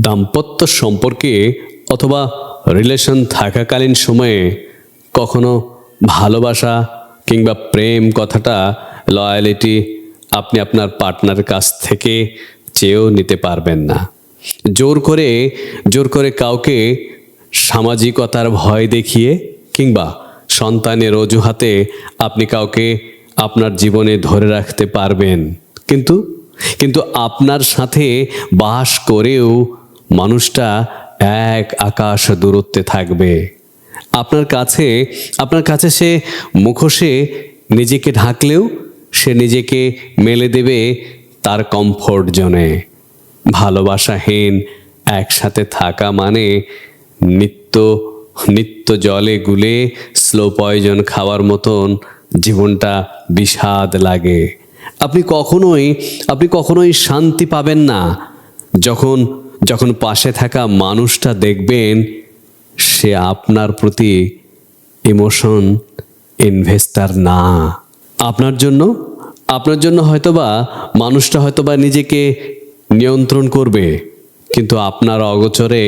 দাম্পত্য সম্পর্কে অথবা রিলেশন থাকাকালীন সময়ে কখনো ভালোবাসা কিংবা প্রেম কথাটা লয়ালিটি আপনি আপনার পার্টনারের কাছ থেকে চেয়েও নিতে পারবেন না। জোর করে জোর করে কাউকে সামাজিকতার ভয় দেখিয়ে কিংবা সন্তানের অজুহাতে আপনি কাউকে আপনার জীবনে ধরে রাখতে পারবেন। কিন্তু কিন্তু আপনার সাথে বাস করেও মানুষটা এক আকাশ দূরত্বে থাকবে। আপনার কাছে আপনার কাছে সে মুখোশে নিজেকে ঢাকলেও সে নিজেকে মেলে দেবে তার কমফোর্ট জোনে। ভালোবাসাহীন একসাথে থাকা মানে নিত্য নিত্য জলে গুলে স্লো পয়জন খাওয়ার মতন জীবনটা বিষাদ লাগে। আপনি কখনোই আপনি কখনোই শান্তি পাবেন না যখন যখন পাশে থাকা মানুষটা দেখবেন, সে আপনার প্রতি ইমোশন ইনভেস্টার না। আপনার জন্য আপনার জন্য হয়তোবা, মানুষটা হয়তোবা নিজেকে নিয়ন্ত্রণ করবে, কিন্তু আপনার অগোচরে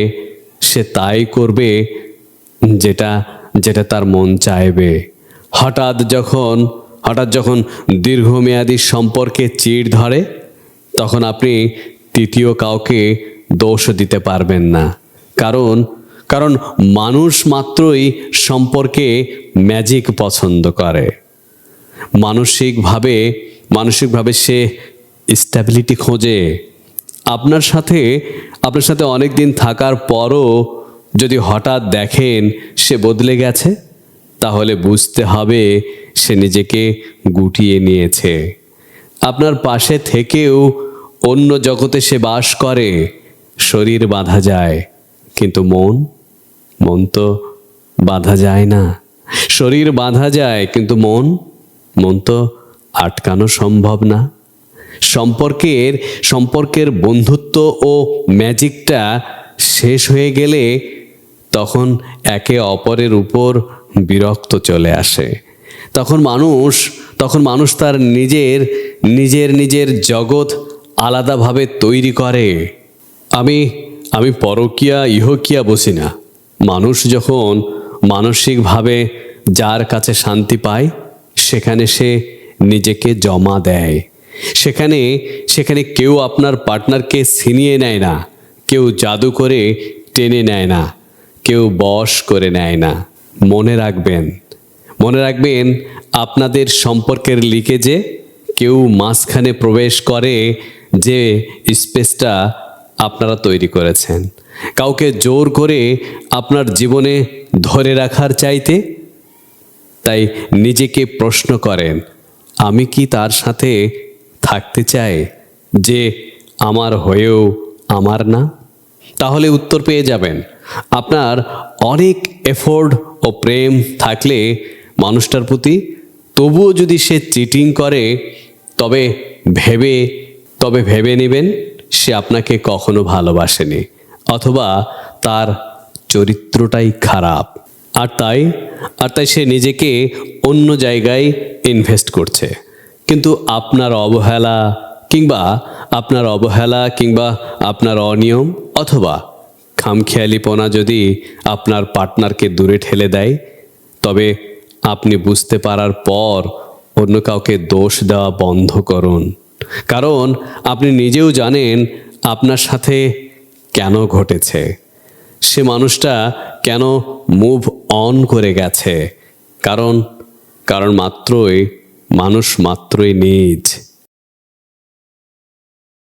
সে তাই করবে যেটা যেটা তার মন চাইবে। হঠাৎ যখন হঠাৎ যখন দীর্ঘমেয়াদী সম্পর্কে চিড় ধরে, তখন আপনি তৃতীয় কাউকে দোষ দিতে পারবেন না। কারণ কারণ মানুষ মাত্রই সম্পর্কে ম্যাজিক পছন্দ করে। মানসিকভাবে মানসিকভাবে সে স্ট্যাবিলিটি খোঁজে। আপনার সাথে আপনার সাথে অনেক দিন থাকার পরও যদি হঠাৎ দেখেন সে বদলে গেছে, তাহলে বুঝতে হবে সে নিজেকে গুটিয়ে নিয়েছে। আপনার পাশে থেকেও অন্য জগতে সে বাস করে। শরীর বাঁধা যায়, কিন্তু মন মন তো বাঁধা যায় না। শরীর বাঁধা যায়, কিন্তু মন মন তো আটকানো সম্ভব না। সম্পর্কের সম্পর্কের বন্ধুত্ব ও ম্যাজিকটা শেষ হয়ে গেলে তখন একে অপরের উপর বিরক্ত চলে আসে। তখন মানুষ তখন মানুষ তার নিজের নিজের নিজের জগৎ আলাদাভাবে তৈরি করে। আমি আমি পরকিয়া, ইহকিয়া বসি না। মানুষ যখন মানসিকভাবে যার কাছে শান্তি পায়, সেখানে সে নিজেকে জমা দেয়। সেখানে সেখানে কেউ আপনার পার্টনারকে ছিনিয়ে নেয় না। কেউ জাদু করে টেনে নেয় না। কেউ বশ করে নেয় না। মনে রাখবেন মনে রাখবেন আপনাদের সম্পর্কের লিকেজে কেউ মাঝখানে প্রবেশ করে যে স্পেসটা আপনারা তৈরি করেছেন। কাউকে জোর করে আপনার জীবনে ধরে রাখার চাইতে তাই নিজেকে প্রশ্ন করেন, আমি কি তার সাথে থাকতে চাই যে আমার হয়েও আমার না? তাহলে উত্তর পেয়ে যাবেন, আপনার অনেক এফোর্ড ও প্রেম থাকলে মানুষটার প্রতি তবুও যদি সে চিটিং করে, তবে ভেবে তবে ভেবে নেবেন সে আপনাকে কখনো ভালোবাসেনি, অথবা তার চরিত্রটাই খারাপ। আর তাই আর তাই সে নিজেকে অন্য জায়গায় ইনভেস্ট করছে। কিন্তু আপনার অবহেলা কিংবা আপনার অবহেলা কিংবা আপনার অনিয়ম অথবা খামখেয়ালিপনা যদি আপনার পার্টনারকে দূরে ঠেলে দেয়, তবে আপনি বুঝতে পারার পর অন্য কাউকে দোষ দেওয়া বন্ধ করুন। কারণ আপনি নিজেও জানেন আপনার সাথে কেন ঘটেছে। সে মানুষটা কেন মুভ অন করে গেছে। কারণ কারণ মাত্রই, মানুষ মাত্রই নিজ।